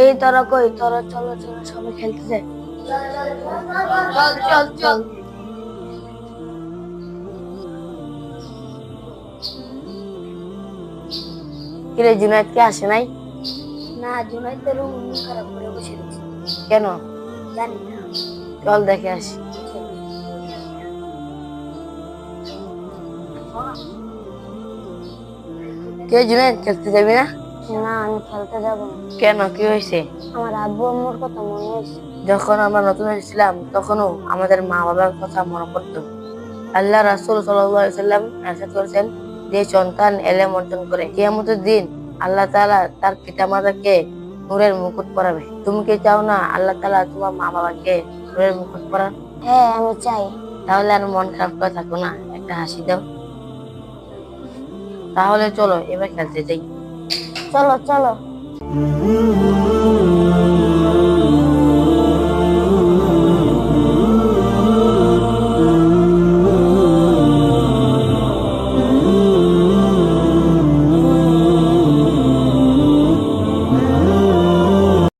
এই তোরা কই? তোরা চলো চলো সবাই খেলতে যাই। চল চল চল। কিরে জুনায়েদ কে আসে নাই? না জুনাইদের মন খারাপ করে বসে রয়েছে। কেন? জানি না। চল দেখে আসি। কে জুনায়েদ খেলতে যাবি না? না আমি খেলতে যাব কেন? কি হয়েছে? আমার আব্বু আম্মুর কথা মনে হয়েছে যখন আমরা নতুন এসেছিলাম তখনও আমাদের মা বাবার কথা মনে পড়তো। আল্লাহ রাসুল সাল্লাম করেছেন যে সন্তান এলেম অর্জন করে কিয়ামতের দিন আল্লাহ তাআলা তার পিতামাতাকে নূরের মুকুট পরাবে। তুমি কি চাও না আল্লাহ তাআলা তোমার মা বাবাকে নূরের মুকুট পরান? হ্যাঁ আমি চাই। তাহলে আর মন খারাপ করে থাকো না একটা হাসি দাও। তাহলে চলো এবার খেলতে যাই। চলো চলো।